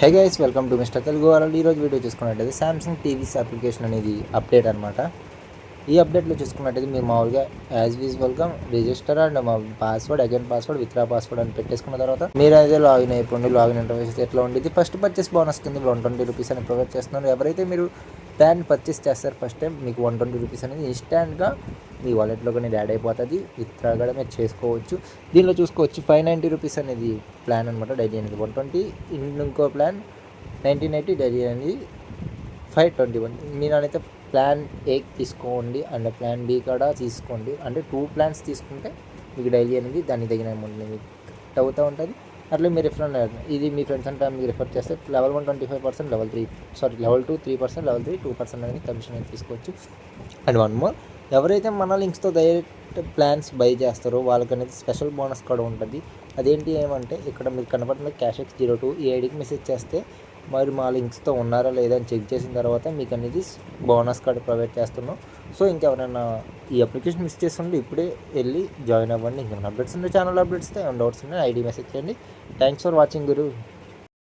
Hey guys welcome to mister Telugu వాళ్ళు ఈరోజు video చూసుకున్నట్టయితే సామ్సంగ్ టీవీస్ అప్లికేషన్ అనేది అప్డేట్ అనమాట ఈ అప్డేట్లో చూసుకున్నట్టయితే మీరు మామూలుగా యాజ్ యూజువల్గా రిజిస్టర్ అండ్ మా password again password withdraw password అని పెట్టేసుకున్న తర్వాత మీరు అయితే లాగిన్ అయిపోండి లాగిన్ ఇంటర్ఫేస్ ఎట్లా ఉండేది ఫస్ట్ పర్చేస్ బోనస్ కింద వన్ ట్వంటీ రూపీస్ అని ప్రొవైడ్ చేస్తున్నారు. ఎవరైతే మీరు ప్లాన్ పర్చేస్ చేస్తారు ఫస్ట్ టైం మీకు వన్ ట్వంటీ రూపీస్ అనేది ఇన్స్టాంట్గా మీ వాలెట్లో కానీ యాడ్ అయిపోతుంది. విత్డ్రా కూడా మీరు చేసుకోవచ్చు. దీనిలో చూసుకోవచ్చు ఫైవ్ నైంటీ రూపీస్ అనేది ప్లాన్ అనమాట డైలీ అనేది వన్ ట్వంటీ ఇంకో ప్లాన్ నైన్టీన్ ఎయిటీ డైలీ అనేది ఫైవ్ ట్వంటీ వన్. మీరు అయితే ప్లాన్ ఏ తీసుకోండి అండ్ ప్లాన్ బి కూడా తీసుకోండి. అంటే టూ ప్లాన్స్ తీసుకుంటే మీకు డైలీ అనేది దానికి తగిన అమౌంట్ మీకు కట్ అవుతూ ఉంటుంది. అట్లా మీరు రిఫర్ ఇది మీ ఫ్రెండ్స్ అంటే మీరు రిఫర్ చేస్తే level one twenty five percent level three sorry level two three percent level three two percent అనేది కమిషన్ అనేది తీసుకోవచ్చు. అండ్ వన్ మోర్ ఎవరైతే మన లింక్స్తో డైరెక్ట్ ప్లాన్స్ బై చేస్తారో వాళ్ళకి అనేది స్పెషల్ బోనస్ కూడా ఉంటుంది. అదేంటి ఏమంటే ఇక్కడ మీకు కనపడుతున్న క్యాష్ ఎక్స్ జీరో టూ ఈ ఐడికి మెసేజ్ చేస్తే మరి మా లింక్స్తో ఉన్నారా లేదా అని చెక్ చేసిన తర్వాత మీకు అనేది బోనస్ కార్డు ప్రొవైడ్ చేస్తున్నాం. సో ఇంకెవరైనా ఈ అప్లికేషన్ మిస్ చేస్తుంటే ఇప్పుడే వెళ్ళి జాయిన్ అవ్వండి. ఇంకేమైనా అప్డేట్స్ ఉంటే ఛానల్ అప్డేట్స్ ఏమైనా డౌట్స్ ఉన్నాయి ఐడి మెసేజ్ చేయండి. Thanks for watching Guru.